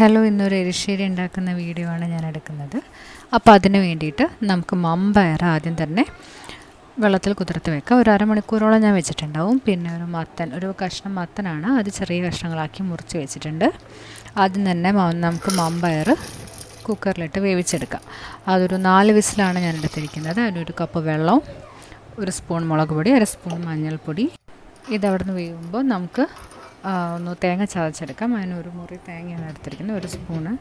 Hello ഇന്നൊരു എരിശ്ശേരി ഉണ്ടാക്കുന്ന video ആണ് ഞാൻ എടുക്കുന്നത്. അപ്പോൾ അതിന് വേണ്ടിയിട്ട് നമുക്ക് മമ്പയർ ആദ്യം തന്നെ വെള്ളത്തിൽ കുതിർത്ത് വെക്കാം. ഒരു അരമണിക്കൂറോളം ഞാൻ വെച്ചിട്ടുണ്ടാവും. പിന്നെ ഒരു മത്തൻ ഒരു കഷ്ണം മത്തനാണ്. അത് ചെറിയ കഷ്ണങ്ങളാക്കി മുറിച്ച് വെച്ചിട്ടുണ്ട്. ആദ്യം തന്നെ നമുക്ക് മമ്പയർ കുക്കറിലിട്ട് വേവിച്ചെടുക്കാം. അതൊരു നാല് വിസിലാണ് ഞാൻ എടുത്തിരിക്കുന്നത്. അതിനൊരു കപ്പ് വെള്ളവും ഒരു സ്പൂൺ മുളക് പൊടി അര സ്പൂൺ മഞ്ഞൾപ്പൊടി. ഇതവിടെ നിന്ന് വേവുമ്പോൾ നമുക്ക് ഒന്ന് തേങ്ങ ചതച്ചെടുക്കാം. അതിന് ഒരു മുറി തേങ്ങയാണ് എടുത്തിരിക്കുന്നത്. ഒരു സ്പൂണ്.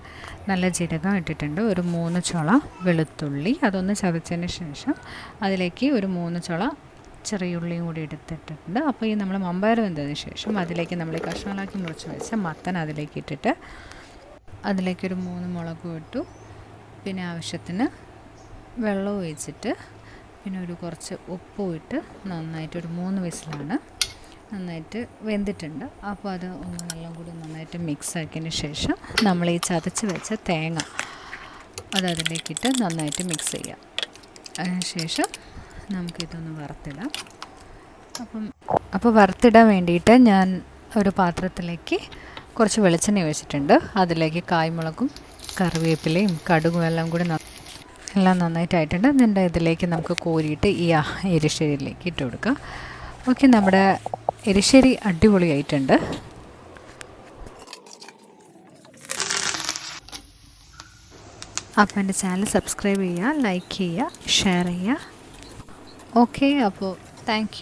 നല്ല ജീരകം ഇട്ടിട്ടുണ്ട്. ഒരു മൂന്ന് ചുള വെളുത്തുള്ളി. അതൊന്ന് ചതച്ചതിന് ശേഷം അതിലേക്ക് ഒരു മൂന്ന് ചുള ചെറിയ ഉള്ളിയും കൂടി എടുത്തിട്ടുണ്ട്. അപ്പോൾ ഈ നമ്മൾ മമ്പയർ വെന്തതിന് ശേഷം അതിലേക്ക് നമ്മൾ ഈ കഷ്ണങ്ങളാക്കി മുറിച്ച് വെച്ച മത്തൻ അതിലേക്ക് ഇട്ടിട്ട് അതിലേക്കൊരു മൂന്ന് മുളകും ഇട്ടു. പിന്നെ ആവശ്യത്തിന് വെള്ളം ഒഴിച്ചിട്ട് പിന്നെ ഒരു കുറച്ച് ഉപ്പും ഇട്ട് നന്നായിട്ട് ഒരു മൂന്ന് വിസിലാണ് നന്നായിട്ട് വെന്തിട്ടുണ്ട്. അപ്പോൾ അത് ഒന്ന് എല്ലാം കൂടി നന്നായിട്ട് മിക്സ് ആക്കിയതിന് ശേഷം നമ്മൾ ഈ ചതച്ച് വെച്ച തേങ്ങ അത് അതിലേക്കിട്ട് നന്നായിട്ട് മിക്സ് ചെയ്യാം. അതിനുശേഷം നമുക്കിതൊന്ന് വറുത്തിടാം. അപ്പം അപ്പോൾ വറുത്തിടാൻ വേണ്ടിയിട്ട് ഞാൻ ഒരു പാത്രത്തിലേക്ക് കുറച്ച് വെളിച്ചെണ്ണ വെച്ചിട്ടുണ്ട് അതിലേക്ക് കായ്മുളകും കറിവേപ്പിലയും കടുകും എല്ലാം കൂടി എല്ലാം നന്നായിട്ടായിട്ടുണ്ട്. എന്നിട്ട് ഇതിലേക്ക് നമുക്ക് കോരിയിട്ട് ഈ എരിശ്ശേരിയിലേക്ക് ഇട്ട് കൊടുക്കാം. ഓക്കെ നമ്മുടെ എരിശ്ശേരി അടിപൊളിയായിട്ടുണ്ട്. അപ്പോൾ എന്റെ ചാനൽ സബ്സ്ക്രൈബ് ചെയ്യുക ലൈക്ക് ചെയ്യുക ഷെയർ ചെയ്യുക. ഓക്കെ അപ്പോൾ താങ്ക്